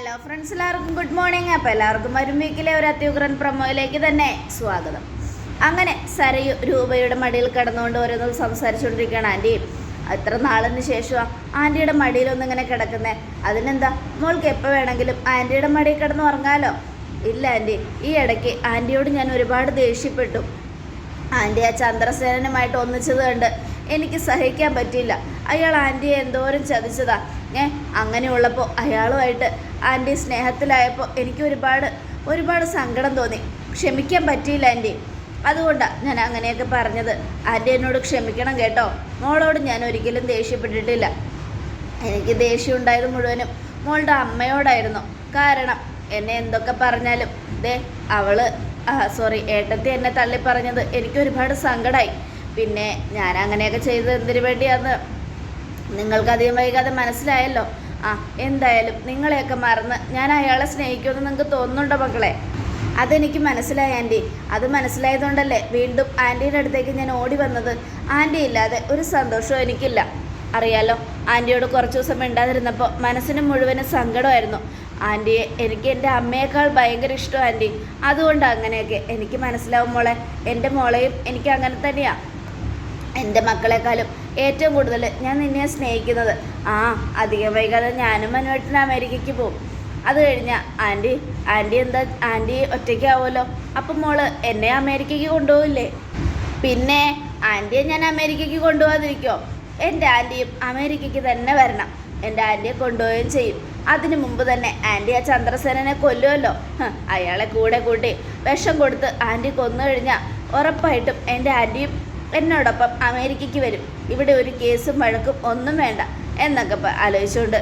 Hello friends എല്ലാവർക്കും good morning അപ്പോൾ എല്ലാവർക്കും വരും വീക്കിലെ ഒരു അത്യുഗ്രൻ പ്രമോയിലേക്ക് തന്നെ സ്വാഗതം. അങ്ങനെ സരയു രൂപയുടെ മടിയിൽ കിടന്നുകൊണ്ട് ഓരോന്നും സംസാരിച്ചുകൊണ്ടിരിക്കുകയാണ്. ആന്റി എത്ര നാളിന് ശേഷമാണ് ആന്റിയുടെ മടിയിലൊന്നും ഇങ്ങനെ കിടക്കുന്നത് അതിനെന്താ? മോൾക്ക് എപ്പോൾ വേണമെങ്കിലും ആന്റിയുടെ മടിയിൽ കിടന്ന് ഉറങ്ങാലോ? ഇല്ല ആന്റി ഈ ഇടയ്ക്ക് ആന്റിയോട് ഞാൻ ഒരുപാട് ദേഷ്യപ്പെട്ടു. ആന്റി ആ ചന്ദ്രസേനനുമായിട്ട് ഒന്നിച്ചത് കണ്ട് എനിക്ക് സഹിക്കാൻ പറ്റിയില്ല. അയാൾ ആന്റിയെ എന്തോരം ചതിച്ചതാ. ഏ അങ്ങനെയുള്ളപ്പോൾ അയാളുമായിട്ട് ആന്റി സ്നേഹത്തിലായപ്പോൾ എനിക്ക് ഒരുപാട് ഒരുപാട് സങ്കടം തോന്നി. ക്ഷമിക്കാൻ പറ്റിയില്ല ആന്റി അതുകൊണ്ടാണ് ഞാൻ അങ്ങനെയൊക്കെ പറഞ്ഞത്. ആന്റി എന്നോട് ക്ഷമിക്കണം കേട്ടോ. മോളോട് ഞാൻ ഒരിക്കലും ദേഷ്യപ്പെട്ടിട്ടില്ല. എനിക്ക് ദേഷ്യം ഉണ്ടായത് മുഴുവനും മോളുടെ അമ്മയോടായിരുന്നു. കാരണം എന്നെ എന്തൊക്കെ പറഞ്ഞാലും ദേ അവൾ സോറി ഏട്ടത്തി എന്നെ തള്ളി പറഞ്ഞത് എനിക്ക് ഒരുപാട് സങ്കടമായി പിന്നെ ഞാൻ അങ്ങനെയൊക്കെ ചെയ്തത് എന്തിനു വേണ്ടിയാന്ന് നിങ്ങൾക്ക് അധികം വൈകാതെ മനസ്സിലായല്ലോ. ആ എന്തായാലും നിങ്ങളെയൊക്കെ മറന്ന് ഞാൻ അയാളെ സ്നേഹിക്കുമെന്ന് നിങ്ങൾക്ക് തോന്നുന്നുണ്ടോ മക്കളെ? അതെനിക്ക് മനസ്സിലായി ആന്റി അത് മനസ്സിലായതുകൊണ്ടല്ലേ വീണ്ടും ആന്റീന്റെ അടുത്തേക്ക് ഞാൻ ഓടി വന്നത്. ആന്റി ഇല്ലാതെ ഒരു സന്തോഷവും എനിക്കില്ല. അറിയാലോ ആന്റിയോട് കുറച്ച് ദിവസം മിണ്ടാതിരുന്നപ്പോൾ മനസ്സിന് മുഴുവനും സങ്കടമായിരുന്നു. ആന്റിയെ എനിക്ക് എന്റെ അമ്മയേക്കാൾ ഭയങ്കര ഇഷ്ടം ആന്റി അതുകൊണ്ട് അങ്ങനെയൊക്കെ എനിക്ക് മനസ്സിലാവും മോളെ. എന്റെ മോളെയും എനിക്ക് അങ്ങനെ തന്നെയാണ് എന്റെ മക്കളെക്കാളും ഏറ്റവും കൂടുതൽ ഞാൻ നിന്നെ സ്നേഹിക്കുന്നത്. ആ അധികം വൈകാതെ ഞാനും മനുവേട്ടൻ അമേരിക്കയ്ക്ക് പോകും അത് കഴിഞ്ഞാൽ ആന്റി ആന്റി എന്താ ആന്റി ഒറ്റയ്ക്കാവുമല്ലോ അപ്പം മോൾ എന്നെ അമേരിക്കയ്ക്ക് കൊണ്ടുപോകില്ലേ പിന്നെ ആന്റിയെ ഞാൻ അമേരിക്കയ്ക്ക് കൊണ്ടുപോകാതിരിക്കോ എന്റെ ആന്റിയും അമേരിക്കയ്ക്ക് തന്നെ വരണം. എന്റെ ആന്റിയെ കൊണ്ടുപോവുകയും ചെയ്യും. അതിനു മുമ്പ് തന്നെ ആന്റി ആ ചന്ദ്രസേനനെ കൊല്ലുമല്ലോ അയാളെ കൂടെ കൂട്ടി വിഷം കൊടുത്ത് ആന്റി കൊന്നു കഴിഞ്ഞാൽ ഉറപ്പായിട്ടും എന്റെ ആന്റിയും എന്നോടൊപ്പം അമേരിക്കയ്ക്ക് വരും. ഇവിടെ ഒരു കേസും വഴക്കും ഒന്നും വേണ്ട എന്നൊക്കെ ആലോചിച്ചുകൊണ്ട്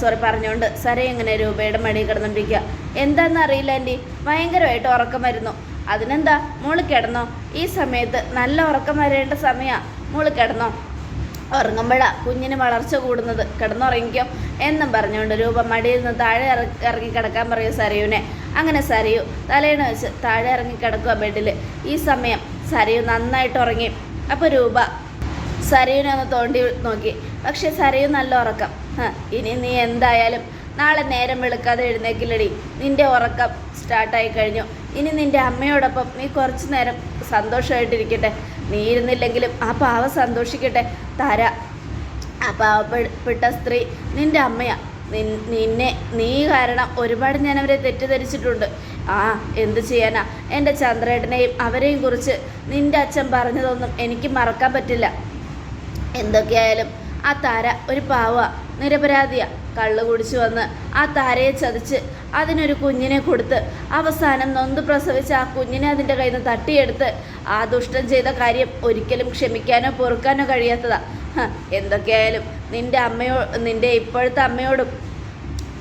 സോറി പറഞ്ഞുകൊണ്ട് സാറേ ഇങ്ങനെ രൂപയുടെ മടി കിടന്നുകൊണ്ടിരിക്കുക എന്താണെന്ന് അറിയില്ല ആന്റി ഭയങ്കരമായിട്ട് ഉറക്കം വരുന്നു. അതിനെന്താ? മോൾ കിടന്നോ? ഈ സമയത്ത് നല്ല ഉറക്കം വരേണ്ട സമയമാണ് മോൾ കിടന്നോ? ഉറങ്ങുമ്പോഴാ കുഞ്ഞിന് വളർച്ച കൂടുന്നത്. കിടന്നുറങ്ങിക്കോ എന്നും പറഞ്ഞുകൊണ്ട് രൂപ മടിയിൽ നിന്ന് താഴെ ഇറങ്ങി ഇറങ്ങി കിടക്കാൻ പറയൂ സരയുവിനെ. അങ്ങനെ സരയു തലേണ വെച്ച് താഴെ ഇറങ്ങി കിടക്കുക ബെഡിൽ ഈ സമയം സരയു നന്നായിട്ട് ഉറങ്ങി. അപ്പോൾ രൂപ. സരയുനെ ഒന്ന് തോണ്ടി നോക്കി. പക്ഷെ സരയു നല്ല ഉറക്കം. ഇനി നീ എന്തായാലും നാളെ നേരം വെളുക്കാതെ എഴുന്നേക്കില്ലടി. നിന്റെ ഉറക്കം സ്റ്റാർട്ടായി കഴിഞ്ഞു. ഇനി നിന്റെ അമ്മയോടൊപ്പം നീ കുറച്ചു നേരം സന്തോഷമായിട്ടിരിക്കട്ടെ. നീ ഇരുന്നില്ലെങ്കിലും ആ പാവ സന്തോഷിക്കട്ടെ. തര. ആ പാവപ്പെട്ട സ്ത്രീ നിന്റെ അമ്മയാ. നിന്നെ നീ കാരണം ഒരുപാട് ഞാൻ അവരെ തെറ്റിദ്ധരിച്ചിട്ടുണ്ട്. ആ എന്ത് ചെയ്യാനാ? എന്റെ ചന്ദ്രേട്ടനെയും അവരെയും കുറിച്ച് നിന്റെ അച്ഛൻ പറഞ്ഞതൊന്നും എനിക്ക് മറക്കാൻ പറ്റില്ല. എന്തൊക്കെയായാലും ആ താര ഒരു പാവ നിരപരാധിയാ. കള്ളു കുടിച്ചു വന്ന് ആ താരയെ ചതിച്ച് അതിനൊരു കുഞ്ഞിനെ കൊടുത്ത് അവസാനം നൊന്ത് പ്രസവിച്ച് ആ കുഞ്ഞിനെ അതിന്റെ കയ്യിൽ നിന്ന് തട്ടിയെടുത്ത് ആ ദുഷ്ടം ചെയ്ത കാര്യം ഒരിക്കലും ക്ഷമിക്കാനോ പൊറുക്കാനോ കഴിയാത്തതാ. എന്തൊക്കെയായാലും നിന്റെ അമ്മയോ നിന്റെ ഇപ്പോഴത്തെ അമ്മയോടും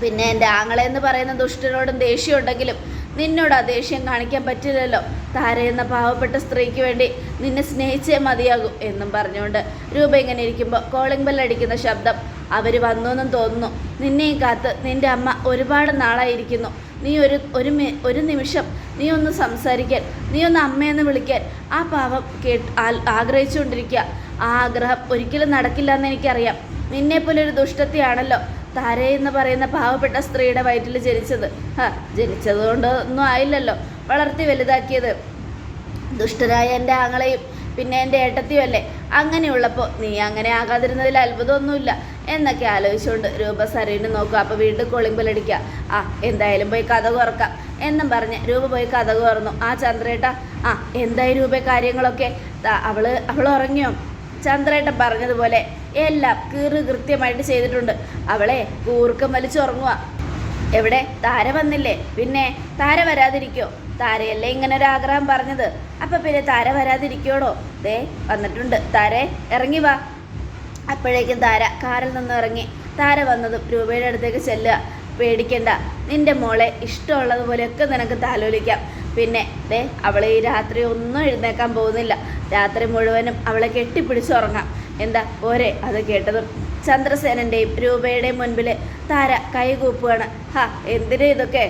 പിന്നെ എന്റെ ആങ്ങളെ എന്ന് പറയുന്ന ദുഷ്ടനോടും ദേഷ്യം ഉണ്ടെങ്കിലും നിന്നോട് ആ ദേഷ്യം കാണിക്കാൻ പറ്റില്ലല്ലോ. താര എന്ന പാവപ്പെട്ട സ്ത്രീക്ക് വേണ്ടി നിന്നെ സ്നേഹിച്ചേ മതിയാകും എന്നും പറഞ്ഞുകൊണ്ട് രൂപ ഇങ്ങനെ ഇരിക്കുമ്പോൾ കോളിംഗ് ബെൽ അടിക്കുന്ന ശബ്ദം അവർ വന്നു എന്നും തോന്നുന്നു. നിന്നെയും കാത്ത് നിന്റെ അമ്മ ഒരുപാട് നാളായിരിക്കുന്നു. നീ ഒരു ഒരു ഒരു നിമിഷം നീ ഒന്ന് സംസാരിക്കാൻ നീ ഒന്ന് അമ്മയെന്ന് വിളിക്കാൻ. ആ പാവം കേട്ട് ആഗ്രഹിച്ചുകൊണ്ടിരിക്കുക. ആ ആഗ്രഹം ഒരിക്കലും നടക്കില്ല എന്ന് എനിക്കറിയാം. നിന്നെപ്പോലെ ഒരു ദുഷ്ടത്തെയാണല്ലോ. താര എന്ന് പറയുന്ന പാവപ്പെട്ട സ്ത്രീയുടെ വയറ്റിൽ ജനിച്ചത്. ആ ജനിച്ചത് കൊണ്ട് ഒന്നും ആയില്ലല്ലോ. വളർത്തി വലുതാക്കിയത്. ദുഷ്ടരായ എന്റെ ആങ്ങളെയും പിന്നെ എന്റെ ഏട്ടത്തിയും അല്ലേ? അങ്ങനെയുള്ളപ്പോൾ നീ അങ്ങനെ ആകാതിരുന്നതിൽ അത്ഭുതമൊന്നുമില്ല. എന്നൊക്കെ ആലോചിച്ചുകൊണ്ട് രൂപ സരീന് നോക്കുക. അപ്പോൾ വീണ്ടും കൊളിമ്പലടിക്കുക ആ എന്തായാലും പോയി കഥ കുറക്കാം എന്നും പറഞ്ഞ് രൂപ പോയി കഥ തുറന്നു. ആ ചന്ദ്രേട്ട ആ എന്തായി രൂപ കാര്യങ്ങളൊക്കെ? അവൾ അവൾ ഉറങ്ങിയോ? ചന്ദ്രേട്ട പറഞ്ഞതുപോലെ എല്ലാം കീറ് കൃത്യമായിട്ട് ചെയ്തിട്ടുണ്ട്. അവളെ കൂർക്കം വലിച്ചുറങ്ങുക എവിടെ? താര വന്നില്ലേ? പിന്നെ താര വരാതിരിക്കോ? താരയല്ലേ ഇങ്ങനെ ഒരു ആഗ്രഹം പറഞ്ഞത്. അപ്പൊ പിന്നെ താര വരാതിരിക്കോടോ? ദേ വന്നിട്ടുണ്ട്. താരെ ഇറങ്ങി വാ. അപ്പോഴേക്കും താര കാറിൽ നിന്ന് ഇറങ്ങി. താര വന്നതും രൂപയുടെ അടുത്തേക്ക് ചെല്ലുക. പേടിക്കണ്ട. നിന്റെ മോളെ ഇഷ്ടമുള്ളതുപോലെയൊക്കെ നിനക്ക് താലോലിക്കാം. പിന്നെ ദേ അവളെ ഈ രാത്രി ഒന്നും എഴുന്നേക്കാൻ പോകുന്നില്ല. രാത്രി മുഴുവനും അവളെ കെട്ടിപ്പിടിച്ചുറങ്ങാം എന്താ പോരെ അത് കേട്ടതും ചന്ദ്രസേനന്റെയും രൂപയുടെയും മുൻപിൽ താര കൈകൂപ്പുകയാണ് ഹാ എന്തിനു ഇതൊക്കെ?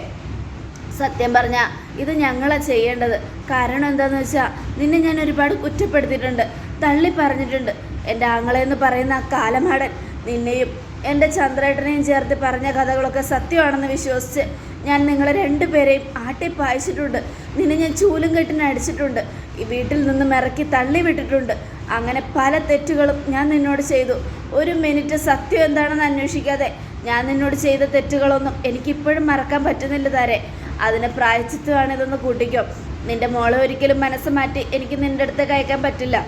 സത്യം പറഞ്ഞാൽ ഇത് ഞങ്ങളെ ചെയ്യേണ്ടത്. കാരണം എന്താന്ന് വെച്ചാൽ നിന്നെ ഞാൻ ഒരുപാട് കുറ്റപ്പെടുത്തിയിട്ടുണ്ട് തള്ളി പറഞ്ഞിട്ടുണ്ട് എന്റെ ആങ്ങളെന്ന് പറയുന്ന ആ കാലമാടൻ നിന്നെയും എന്റെ ചന്ദ്രേട്ടനെയും ചേർത്ത് പറഞ്ഞ കഥകളൊക്കെ സത്യമാണെന്ന് വിശ്വസിച്ച് ഞാൻ നിങ്ങളെ രണ്ടുപേരെയും ആട്ടി പായിച്ചിട്ടുണ്ട് നിന്നെ ഞാൻ ചൂലും കെട്ടിന് അടിച്ചിട്ടുണ്ട്. ഈ വീട്ടിൽ നിന്നും ഇറക്കി തള്ളി വിട്ടിട്ടുണ്ട് അങ്ങനെ പല തെറ്റുകളും ഞാൻ നിന്നോട് ചെയ്തു. ഒരു മിനിറ്റ് സത്യം എന്താണെന്ന് അന്വേഷിക്കാതെ ഞാൻ നിന്നോട് ചെയ്ത തെറ്റുകളൊന്നും എനിക്കിപ്പോഴും മറക്കാൻ പറ്റുന്നില്ല താരെ. അതിന് പ്രായച്ചിത്വമാണ് ഇതൊന്ന് കൂട്ടിക്കോ. നിന്റെ മോളെ ഒരിക്കലും മനസ്സ് മാറ്റി എനിക്ക് നിന്റെ അടുത്തേക്ക് അയക്കാൻ പറ്റില്ല.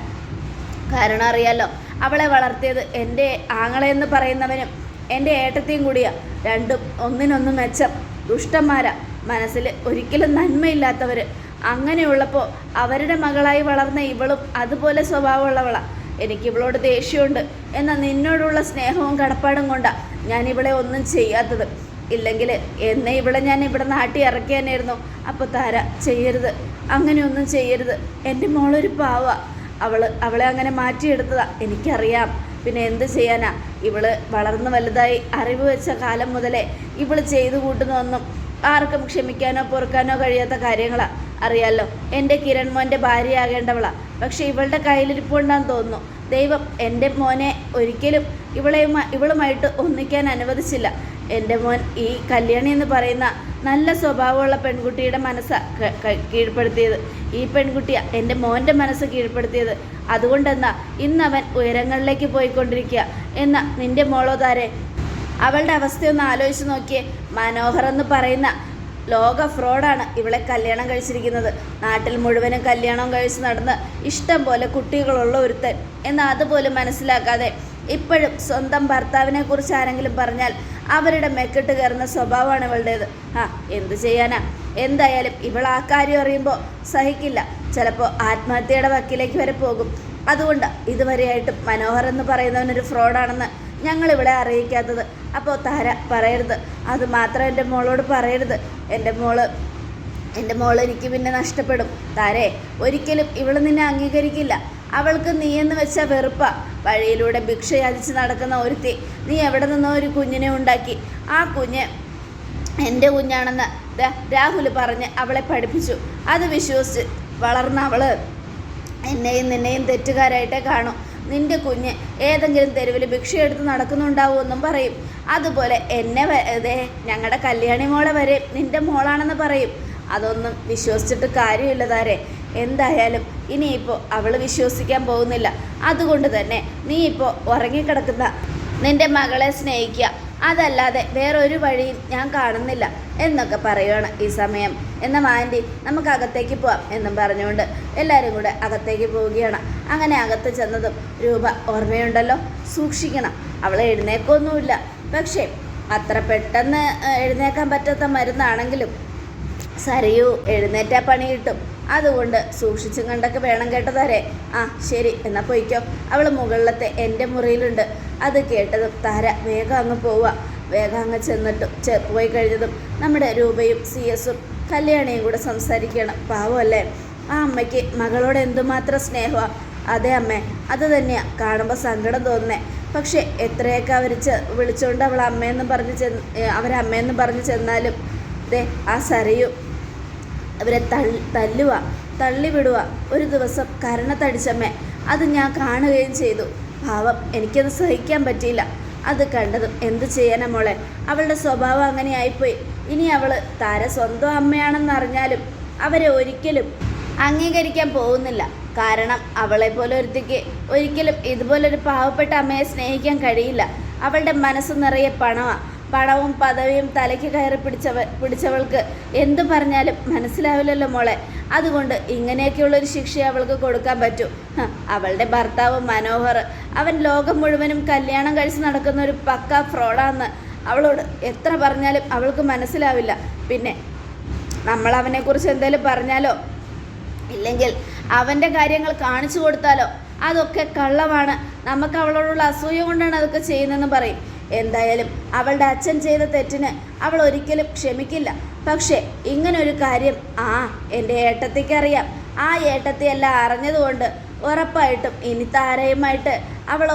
കാരണം അറിയാലോ അവളെ വളർത്തിയത് എന്റെ ആങ്ങളെന്ന് പറയുന്നവനും എന്റെ ഏട്ടത്തെയും കൂടിയാ. രണ്ടും ഒന്നിനൊന്ന് മെച്ചം. ദുഷ്ടന്മാരാ. മനസ്സിൽ ഒരിക്കലും നന്മയില്ലാത്തവർ അങ്ങനെയുള്ളപ്പോൾ അവരുടെ മകളായി വളർന്ന ഇവളും അതുപോലെ സ്വഭാവമുള്ളവളാ. എനിക്ക് ഇവളോട് ദേഷ്യമുണ്ട്. എന്നാൽ നിന്നോടുള്ള സ്നേഹവും കടപ്പാടും കൊണ്ടാ ഞാൻ ഇവളെ ഒന്നും ചെയ്യാത്തത്. ഇല്ലെങ്കിൽ എന്നെ ഇവിടെ ഞാൻ ഇവിടെ നാട്ടി ഇറക്കിയാനായിരുന്നു അപ്പോൾ താര ചെയ്യരുത്. അങ്ങനെയൊന്നും ചെയ്യരുത്. എന്റെ മോളൊരു പാവ. അവൾ അവളെ അങ്ങനെ മാറ്റിയെടുത്തതാ. എനിക്കറിയാം. പിന്നെ എന്ത് ചെയ്യാനാ? ഇവൾ വളർന്നു വലുതായി അറിവ് വെച്ച കാലം മുതലേ ഇവൾ ചെയ്തു കൂട്ടുന്നതൊന്നും ആർക്കും ക്ഷമിക്കാനോ പൊറുക്കാനോ കഴിയാത്ത കാര്യങ്ങളാ. അറിയാലോ എന്റെ കിരൺ മോന്റെ ഭാര്യയാകേണ്ടവളാണ് പക്ഷെ ഇവളുടെ കയ്യിലിരിപ്പുണ്ടാന്ന് തോന്നുന്നു. ദൈവം എന്റെ മോനെ ഒരിക്കലും ഇവളെ ഇവളുമായിട്ട് ഒന്നിക്കാൻ അനുവദിച്ചില്ല. എന്റെ മോൻ ഈ കല്യാണി എന്ന് പറയുന്ന നല്ല സ്വഭാവമുള്ള പെൺകുട്ടിയുടെ മനസ്സ് കീഴ്പ്പെടുത്തിയത്. ഈ പെൺകുട്ടിയ എന്റെ മോന്റെ മനസ്സ് കീഴ്പ്പെടുത്തിയത്. അതുകൊണ്ടെന്നാ ഇന്നവൻ ഉയരങ്ങളിലേക്ക് പോയിക്കൊണ്ടിരിക്കുക. എന്ന നിന്റെ മോളോ താരെ അവളുടെ അവസ്ഥയൊന്ന് ആലോചിച്ച് നോക്കിയേ. മനോഹർ എന്ന് പറയുന്ന ലോക ഫ്രോഡാണ് ഇവളെ കല്യാണം കഴിച്ചിരിക്കുന്നത്. നാട്ടിൽ മുഴുവനും കല്യാണം കഴിച്ച് നടന്ന് ഇഷ്ടം പോലെ കുട്ടികളുള്ള ഒരുത്തൻ. എന്നാൽ അതുപോലും മനസ്സിലാക്കാതെ ഇപ്പോഴും സ്വന്തം ഭർത്താവിനെ കുറിച്ച് ആരെങ്കിലും പറഞ്ഞാൽ അവരുടെ മെക്കിട്ട് കയറുന്ന സ്വഭാവമാണ് ഇവളുടേത്. ആ എന്ത് ചെയ്യാനാ? എന്തായാലും ഇവൾ ആ കാര്യം അറിയുമ്പോൾ സഹിക്കില്ല. ചിലപ്പോൾ ആത്മഹത്യയുടെ വക്കിലേക്ക് വരെ പോകും. അതുകൊണ്ട് ഇതുവരെയായിട്ടും മനോഹർ എന്ന് പറയുന്നവനൊരു ഫ്രോഡാണെന്ന് ഞങ്ങൾ ഇവിടെ അറിയിക്കാത്തത്. അപ്പോൾ താര പറയരുത്. അത് മാത്രം എന്റെ മോളോട് പറയരുത്. എന്റെ മോൾ എന്റെ മോൾ എനിക്ക് പിന്നെ നഷ്ടപ്പെടും. താരേ ഒരിക്കലും ഇവൾ നിന്നെ അംഗീകരിക്കില്ല. അവൾക്ക് നീ എന്ന് വെച്ച വെറുപ്പ. വഴിയിലൂടെ ഭിക്ഷ യാചിച്ച് നടക്കുന്ന ഒരുത്തി. നീ എവിടെ നിന്നോ ഒരു കുഞ്ഞിനെ ഉണ്ടാക്കി. ആ കുഞ്ഞ് എന്റെ കുഞ്ഞാണെന്ന് രാഹുൽ പറഞ്ഞ് അവളെ പഠിപ്പിച്ചു. അത് വിശ്വസിച്ച് വളർന്ന അവൾ എന്നെയും നിന്നെയും തെറ്റുകാരായിട്ടേ കാണും. നിന്റെ കുഞ്ഞ് ഏതെങ്കിലും തെരുവിൽ ഭിക്ഷയെടുത്ത് നടക്കുന്നുണ്ടാവുമെന്നും പറയും. അതുപോലെ എന്നെ വരെ ഞങ്ങളുടെ കല്യാണി മോളെ വരെ നിന്റെ മോളാണെന്ന് പറയും. അതൊന്നും വിശ്വസിച്ചിട്ട് കാര്യമില്ല താരെ. എന്തായാലും ഇനിയിപ്പോൾ അവൾ വിശ്വസിക്കാൻ പോകുന്നില്ല. അതുകൊണ്ട് തന്നെ നീ ഇപ്പോൾ ഉറങ്ങിക്കിടക്കുന്ന നിന്റെ മകളെ സ്നേഹിക്കുക അതല്ലാതെ വേറൊരു വഴിയും ഞാൻ കാണുന്നില്ല എന്നൊക്കെ പറയുകയാണ് ഈ സമയം. എന്ന ആന്റി നമുക്ക് അകത്തേക്ക് പോവാം എന്നും പറഞ്ഞുകൊണ്ട് എല്ലാവരും കൂടെ അകത്തേക്ക് പോവുകയാണ്. അങ്ങനെ അകത്ത് ചെന്നതും രൂപ ഓർമ്മയുണ്ടല്ലോ. സൂക്ഷിക്കണം അവളെ എഴുന്നേക്കൊന്നുമില്ല. പക്ഷേ അത്ര പെട്ടെന്ന് എഴുന്നേക്കാൻ പറ്റാത്ത മരുന്നാണെങ്കിലും സരയൂ എഴുന്നേറ്റാ പണി കിട്ടും. അതുകൊണ്ട് സൂക്ഷിച്ചും കണ്ടൊക്കെ വേണം കേട്ടതാരെ. ആ ശരി എന്നാൽ പോയിക്കോ. അവൾ മുകളിലത്തെ എന്റെ മുറിയിലുണ്ട്. അത് കേട്ടതും താര വേഗം അങ്ങ് പോവുക. വേഗം അങ്ങ് ചെന്നിട്ടും ചെ പോയി കഴിഞ്ഞതും നമ്മുടെ രൂപയും സി എസും കല്യാണിയും കൂടെ സംസാരിക്കണം. പാവമല്ലേ? ആ അമ്മയ്ക്ക് മകളോട് എന്തുമാത്രം സ്നേഹമാണ് അതെ അമ്മേ അത് തന്നെയാണ് കാണുമ്പോൾ സങ്കടം തോന്നുന്നേ. പക്ഷേ എത്രയൊക്കെ അവർ ചെ വിളിച്ചുകൊണ്ട് അവൾ അമ്മയെന്ന് പറഞ്ഞ് ചെന്ന് അവരമ്മയെന്ന് പറഞ്ഞ് ചെന്നാലും ദേ ആ സരയു അവരെ തള്ളി തല്ലുക തള്ളിവിടുക ഒരു ദിവസം കരണത്തടിച്ചമ്മേ അത് ഞാൻ കാണുകയും ചെയ്തു. പാവം എനിക്കത് സഹിക്കാൻ പറ്റിയില്ല. അത് കണ്ടതും എന്ത് ചെയ്യാനാ മോളെ? അവളുടെ സ്വഭാവം അങ്ങനെ ആയിപ്പോയി ഇനി അവൾ താര സ്വന്തം അമ്മയാണെന്ന് അറിഞ്ഞാലും അവരെ ഒരിക്കലും അംഗീകരിക്കാൻ പോകുന്നില്ല. കാരണം അവളെ പോലെ ഒരുത്തിക്ക് ഒരിക്കലും ഇതുപോലൊരു പാവപ്പെട്ട അമ്മയെ സ്നേഹിക്കാൻ കഴിയില്ല. അവളുടെ മനസ്സ് നിറയെ പണമാണ് പണവും പദവിയും തലയ്ക്ക് കയറി പിടിച്ചവ പിടിച്ചവൾക്ക് എന്തു പറഞ്ഞാലും മനസ്സിലാവില്ലല്ലോ മോളെ. അതുകൊണ്ട് ഇങ്ങനെയൊക്കെയുള്ളൊരു ശിക്ഷ അവൾക്ക് കൊടുക്കാൻ പറ്റൂ. അവളുടെ ഭർത്താവ് മനോഹർ. അവൻ ലോകം മുഴുവനും കല്യാണം കഴിച്ച് നടക്കുന്ന ഒരു പക്ക ഫ്രോഡാന്ന്. അവളോട് എത്ര പറഞ്ഞാലും അവൾക്ക് മനസ്സിലാവില്ല. പിന്നെ നമ്മൾ അവനെക്കുറിച്ച് എന്തെങ്കിലും പറഞ്ഞാലോ? ഇല്ലെങ്കിൽ അവന്റെ കാര്യങ്ങൾ കാണിച്ചു കൊടുത്താലോ? അതൊക്കെ കള്ളമാണ്. നമുക്ക് അവളോടുള്ള അസൂയ കൊണ്ടാണ് അതൊക്കെ ചെയ്യുന്നതെന്ന് പറയും. എന്തായാലും അവളുടെ അച്ഛൻ ചെയ്ത തെറ്റിന് അവൾ ഒരിക്കലും ക്ഷമിക്കില്ല. പക്ഷേ ഇങ്ങനൊരു കാര്യം ആ എന്റെ ഏട്ടത്തിക്കറിയാം. ആ ഏട്ടത്തിയെല്ലാം അറിഞ്ഞതുകൊണ്ട് ഉറപ്പായിട്ടും ഇനി താരയുമായിട്ട് അവൾ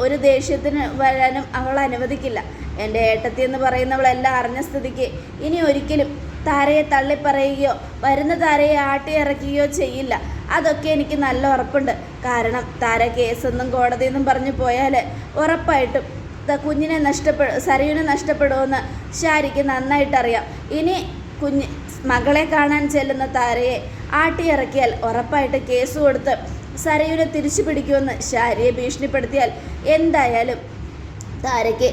ഒരു ദേഷ്യത്തിന് വരാനും അവൾ അനുവദിക്കില്ല. എന്റെ ഏട്ടത്തി എന്ന് പറയുന്നവളെല്ലാം അറിഞ്ഞ സ്ഥിതിക്ക് ഇനി ഒരിക്കലും താരയെ തള്ളിപ്പറയുകയോ വരുന്ന താരയെ ആട്ടിയിറക്കുകയോ ചെയ്യില്ല. അതൊക്കെ എനിക്ക് നല്ല ഉറപ്പുണ്ട്. കാരണം താര കേസെന്നും കോടതിയെന്നും പറഞ്ഞു പോയാൽ ഉറപ്പായിട്ടും കുഞ്ഞിനെ നഷ്ടപ്പെ സരയുവിനെ നഷ്ടപ്പെടുമെന്ന് ഷാരിക്ക് നന്നായിട്ടറിയാം. ഇനി കുഞ്ഞ് മകളെ കാണാൻ ചെല്ലുന്ന താരയെ ആട്ടിയിറക്കിയാൽ ഉറപ്പായിട്ട് കേസ് കൊടുത്ത് സരയുവിനെ തിരിച്ചു പിടിക്കുമെന്ന് ഷാരിയെ ഭീഷണിപ്പെടുത്തിയാൽ എന്തായാലും താരയ്ക്ക്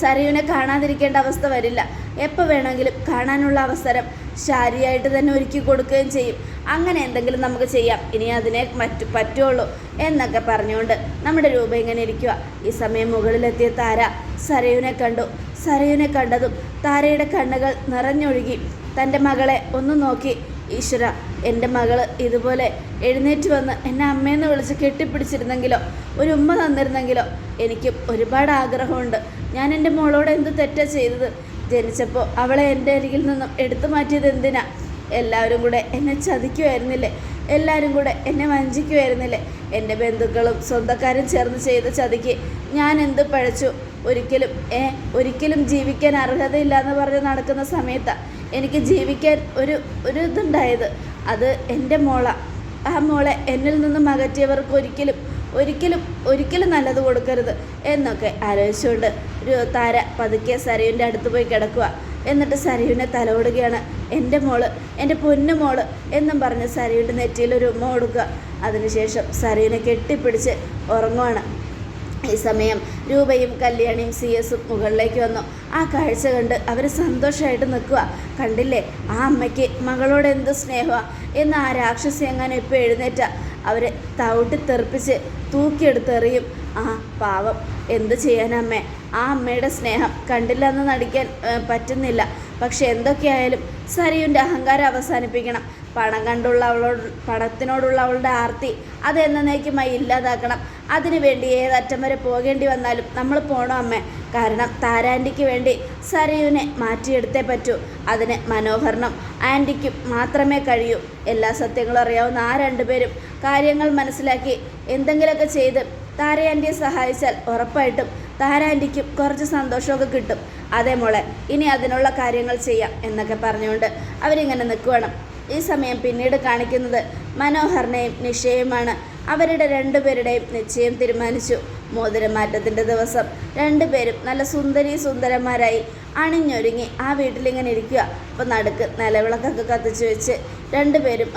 സരയുനെ കാണാതിരിക്കേണ്ട അവസ്ഥ വരില്ല. എപ്പോൾ വേണമെങ്കിലും കാണാനുള്ള അവസരം ശാരിയായിട്ട് തന്നെ ഒരുക്കി കൊടുക്കുകയും ചെയ്യും. അങ്ങനെ എന്തെങ്കിലും നമുക്ക് ചെയ്യാം. ഇനി അതിനെ മറ്റു പറ്റുള്ളൂ എന്നൊക്കെ പറഞ്ഞുകൊണ്ട് നമ്മുടെ രൂപ ഇങ്ങനെ ഇരിക്കുക ഈ സമയം മുകളിലെത്തിയ താര സരയുവിനെ കണ്ടു. സരയുവിനെ കണ്ടതും താരയുടെ കണ്ണുകൾ നിറഞ്ഞൊഴുകി. തന്റെ മകളെ ഒന്ന് നോക്കി. ഈശ്വര എന്റെ മകൾ ഇതുപോലെ എഴുന്നേറ്റ് വന്ന് എന്നെ അമ്മയെന്ന് വിളിച്ച് കെട്ടിപ്പിടിച്ചിരുന്നെങ്കിലോ? ഒരു ഉമ്മ തന്നിരുന്നെങ്കിലോ? എനിക്ക് ഒരുപാട് ആഗ്രഹമുണ്ട്. ഞാൻ എന്റെ മോളോട് എന്ത് തെറ്റാ ചെയ്തത്? ജനിച്ചപ്പോൾ അവളെ എന്റെ അരികിൽ നിന്നും എടുത്തു മാറ്റിയത് എന്തിനാ? എല്ലാവരും കൂടെ എന്നെ ചതിക്കുമായിരുന്നില്ലേ? എല്ലാവരും കൂടെ എന്നെ വഞ്ചിക്കുമായിരുന്നില്ലേ? എന്റെ ബന്ധുക്കളും സ്വന്തക്കാരും ചേർന്ന് ചെയ്ത ചതിക്ക് ഞാൻ എന്ത് പഴച്ചു? ഒരിക്കലും ഏ ഒരിക്കലും ജീവിക്കാൻ അർഹതയില്ല എന്ന് പറഞ്ഞ് നടക്കുന്ന സമയത്താണ് എനിക്ക് ജീവിക്കാൻ ഒരു ഒരു ഇതുണ്ടായത്. അത് എന്റെ മോള. ആ മോളെ എന്നിൽ നിന്നും അകറ്റിയവർക്ക് ഒരിക്കലും ഒരിക്കലും ഒരിക്കലും നല്ലത് കൊടുക്കരുത് എന്നൊക്കെ ആലോചിച്ചുകൊണ്ട് ഒരു താര പതുക്കെ സരയുന്റെ അടുത്ത് പോയി കിടക്കുക എന്നിട്ട് സരയുവിനെ തലോടുകയാണ് എന്റെ മോൾ എന്റെ പൊന്നു മോൾ എന്നും പറഞ്ഞ് സരയുടെ നെറ്റിയിലൊരു ഉമ്മ കൊടുക്കുക. അതിനുശേഷം സരയുവിനെ കെട്ടിപ്പിടിച്ച് ഉറങ്ങുവാണ്. ഈ സമയം രൂപയും കല്യാണിയും സി എസും മുകളിലേക്ക് വന്നു. ആ കാഴ്ച കണ്ട് അവർ സന്തോഷമായിട്ട് നിൽക്കുക. കണ്ടില്ലേ ആ അമ്മയ്ക്ക് മകളോട് എന്ത് സ്നേഹമാണ് എന്ന് ആ രാക്ഷസി എങ്ങനെ ഇപ്പോൾ എഴുന്നേറ്റ. അവരെ തവിട്ടി തെറിപ്പിച്ച് തൂക്കിയെടുത്തെറിയും. ആ പാവം. എന്ത് ചെയ്യാനമ്മേ ആ അമ്മയുടെ സ്നേഹം കണ്ടില്ല എന്ന് നടിക്കാൻ പറ്റുന്നില്ല. പക്ഷെ എന്തൊക്കെയായാലും സരിയുന്റെ അഹങ്കാരം അവസാനിപ്പിക്കണം. പണം കണ്ടുള്ള അവളോട് പണത്തിനോടുള്ള അവളുടെ ആർത്തി അത് എന്നേക്കുമായി ഇല്ലാതാക്കണം. അതിനുവേണ്ടി ഏതറ്റം വരെ പോകേണ്ടി വന്നാലും നമ്മൾ പോകണം അമ്മേ? കാരണം താരാന്റിക്ക് വേണ്ടി സരയുവിനെ മാറ്റിയെടുത്തേ പറ്റൂ. അതിന് മനോഹരനും ആന്റിക്കും മാത്രമേ കഴിയൂ. എല്ലാ സത്യങ്ങളും അറിയാവുന്ന ആ രണ്ടുപേരും കാര്യങ്ങൾ മനസ്സിലാക്കി എന്തെങ്കിലുമൊക്കെ ചെയ്ത് താര ആന്റിയെ സഹായിച്ചാൽ ഉറപ്പായിട്ടും താരാന്റിക്കും കുറച്ച് സന്തോഷമൊക്കെ കിട്ടും. അതേ മോളെ ഇനി അതിനുള്ള കാര്യങ്ങൾ ചെയ്യാം എന്നൊക്കെ പറഞ്ഞുകൊണ്ട് അവരിങ്ങനെ നിൽക്കുകയാണ് ഈ സമയം പിന്നീട് കാണിക്കുന്നത് മനോഹറിനെയും നിഷയുമാണ് അവരുടെ രണ്ടുപേരുടെയും നിശ്ചയം തീരുമാനിച്ചു. മോതിരമാറ്റത്തിന്റെ ദിവസം രണ്ടുപേരും നല്ല സുന്ദരി സുന്ദരന്മാരായി അണിഞ്ഞൊരുങ്ങി ആ വീട്ടിലിങ്ങനെ ഇരിക്കുക അപ്പോൾ നടുക്ക് നിലവിളക്കൊക്കെ കത്തിച്ച് വെച്ച് രണ്ടുപേരും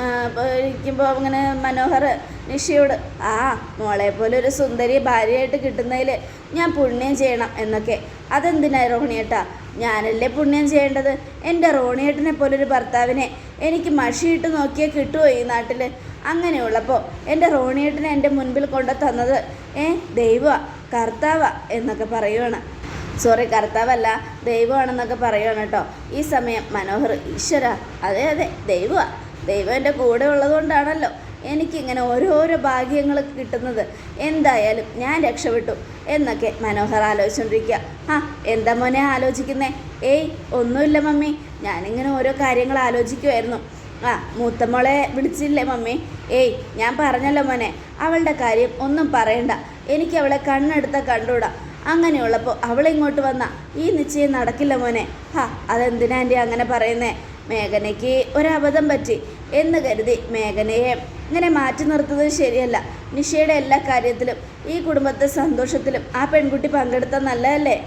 ഇരിക്കുമ്പോൾ അങ്ങനെ മനോഹർ നിഷയോട് ആ മോളെ പോലെ ഒരു സുന്ദരി ഭാര്യയായിട്ട് കിട്ടുന്നതിൽ ഞാൻ പുണ്യം ചെയ്യണം എന്നൊക്കെ. അതെന്തിനാ റോണിയേട്ടാ? ഞാനല്ലേ പുണ്യം ചെയ്യേണ്ടത്? എന്റെ റോണിയേട്ടനെ പോലൊരു ഭർത്താവിനെ എനിക്ക് മഷിയിട്ട് നോക്കിയാൽ കിട്ടുമോ ഈ നാട്ടിൽ അങ്ങനെയുള്ളപ്പോൾ എന്റെ റോണിയേട്ടനെ എന്റെ മുൻപിൽ കൊണ്ടു തന്നത് ഏ ദൈവ കർത്താവ എന്നൊക്കെ പറയുവാണ്. സോറി കർത്താവല്ല ദൈവമാണെന്നൊക്കെ പറയുവാണ് കേട്ടോ. ഈ സമയം മനോഹർ ഈശ്വര അതെ അതെ ദൈവമാ. ദൈവം എന്റെ കൂടെ ഉള്ളതുകൊണ്ടാണല്ലോ എനിക്കിങ്ങനെ ഓരോരോ ഭാഗ്യങ്ങൾ കിട്ടുന്നത്. എന്തായാലും ഞാൻ രക്ഷപ്പെട്ടു എന്നൊക്കെ മനോഹർ ആലോചിച്ചുകൊണ്ടിരിക്കുക ആ എന്താ മോനെ ആലോചിക്കുന്നേ? ഏയ് ഒന്നുമില്ല മമ്മി. ഞാനിങ്ങനെ ഓരോ കാര്യങ്ങൾ ആലോചിക്കുമായിരുന്നു ആ മൂത്തമ്മളെ വിളിച്ചില്ലേ മമ്മി? ഏയ് ഞാൻ പറഞ്ഞല്ലോ മോനെ. അവളുടെ കാര്യം ഒന്നും പറയണ്ട. എനിക്ക് അവളെ കണ്ണെടുത്ത കണ്ടൂടാ അങ്ങനെയുള്ളപ്പോൾ അവളിങ്ങോട്ട് വന്ന ഈ നിശ്ചയം നടക്കില്ല മോനെ. ഹാ അതെന്തിനാ എന്റെ അങ്ങനെ പറയുന്നേ? മേഘനയ്ക്ക് ഒരബദ്ധം പറ്റി. എന്ന് കരുതി മേഘനയെ ഇങ്ങനെ മാറ്റി നിർത്തുന്നത് ശരിയല്ല. നിഷയുടെ എല്ലാ കാര്യത്തിലും ഈ കുടുംബത്തെ സന്തോഷത്തിലും ആ പെൺകുട്ടി പങ്കെടുത്ത നല്ലതല്ലേ?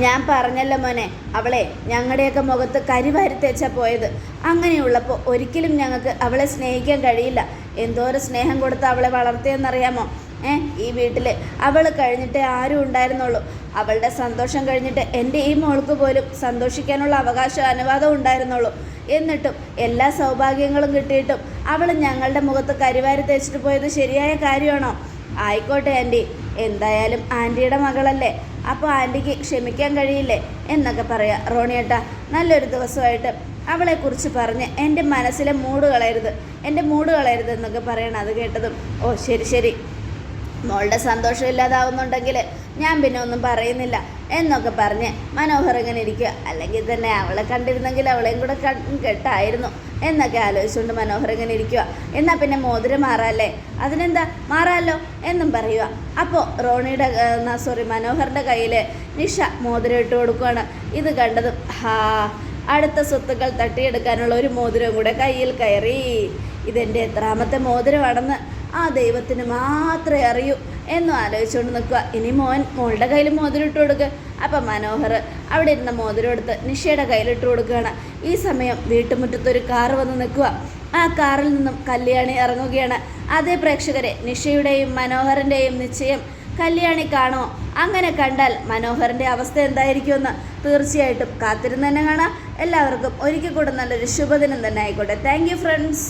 ഞാൻ പറഞ്ഞല്ലോ മോനെ അവളെ ഞങ്ങളുടെയൊക്കെ മുഖത്ത് കരി വരുത്തേച്ചാ പോയത്. അങ്ങനെയുള്ളപ്പോൾ ഒരിക്കലും ഞങ്ങൾക്ക് അവളെ സ്നേഹിക്കാൻ കഴിയില്ല. എന്തോരം സ്നേഹം കൊടുത്ത് അവളെ വളർത്തിയെന്നറിയാമോ? ഏ ഈ വീട്ടിൽ അവൾ കഴിഞ്ഞിട്ടേ ആരും ഉണ്ടായിരുന്നുള്ളൂ. അവളുടെ സന്തോഷം കഴിഞ്ഞിട്ട് എന്റെ ഈ മോൾക്ക് പോലും സന്തോഷിക്കാനുള്ള അവകാശം അനുവാദം ഉണ്ടായിരുന്നുള്ളൂ. എന്നിട്ടും എല്ലാ സൗഭാഗ്യങ്ങളും കിട്ടിയിട്ടും അവൾ ഞങ്ങളുടെ മുഖത്ത് കരിവാരി തേച്ചിട്ട് പോയത് ശരിയായ കാര്യമാണോ? ആയിക്കോട്ടെ ആന്റി. എന്തായാലും ആന്റിയുടെ മകളല്ലേ. അപ്പോൾ ആന്റിക്ക് ക്ഷമിക്കാൻ കഴിയില്ലേ എന്നൊക്കെ പറയാം. റോണിയേട്ടാ നല്ലൊരു ദിവസമായിട്ട് അവളെക്കുറിച്ച് പറഞ്ഞ് എന്റെ മനസ്സിലെ മൂട് കളയരുത് എന്റെ മൂട് കളയരുത് എന്നൊക്കെ പറയണം അത് കേട്ടതും. ഓ ശരി ശരി. മോളുടെ സന്തോഷം ഇല്ലാതാവുന്നുണ്ടെങ്കിൽ ഞാൻ പിന്നെ ഒന്നും പറയുന്നില്ല. എന്നൊക്കെ പറഞ്ഞ് മനോഹർ ഇങ്ങനെ ഇരിക്കുക. അല്ലെങ്കിൽ തന്നെ അവളെ കണ്ടിരുന്നെങ്കിൽ അവളെയും കൂടെ കെട്ടായിരുന്നു എന്നൊക്കെ ആലോചിച്ചുകൊണ്ട് മനോഹർ ഇങ്ങനെ ഇരിക്കുക. എന്നാൽ പിന്നെ മോതിരം മാറാല്ലേ? അതിനെന്താ? മാറാമല്ലോ എന്നും പറയുക. അപ്പോൾ റോണിയുടെ സോറി മനോഹറിന്റെ കയ്യിൽ നിഷ മോതിരം ഇട്ട് കൊടുക്കുകയാണ് ഇത് കണ്ടതും ഹാ അടുത്ത സ്വത്തുക്കൾ തട്ടിയെടുക്കാനുള്ള ഒരു മോതിരം കൂടെ കയ്യിൽ കയറി. ഇതെന്റെ എത്രാമത്തെ മോതിരമാണെന്ന് ആ ദൈവത്തിന് മാത്രമേ അറിയൂ എന്നും ആലോചിച്ചുകൊണ്ട് നിൽക്കുക. ഇനി മോൻ മോളുടെ കയ്യിൽ മോതിരിട്ട് കൊടുക്കുക അപ്പം മനോഹർ അവിടെ ഇരുന്ന മോതിരം എടുത്ത് നിഷയുടെ കയ്യിലിട്ട് കൊടുക്കുകയാണ്. ഈ സമയം വീട്ടുമുറ്റത്തൊരു കാറ് വന്ന് നിൽക്കുക. ആ കാറിൽ നിന്നും കല്യാണി ഇറങ്ങുകയാണ്. അതേ പ്രേക്ഷകരെ നിഷയുടെയും മനോഹറിന്റെയും നിശ്ചയം കല്യാണി കാണോ അങ്ങനെ കണ്ടാൽ മനോഹറിന്റെ അവസ്ഥ എന്തായിരിക്കുമെന്ന് തീർച്ചയായിട്ടും കാത്തിരുന്ന് തന്നെ കാണാം. എല്ലാവർക്കും ഒരിക്കൽ കൂടെ നല്ലൊരു ശുഭദിനം തന്നെ ആയിക്കോട്ടെ. Thank friends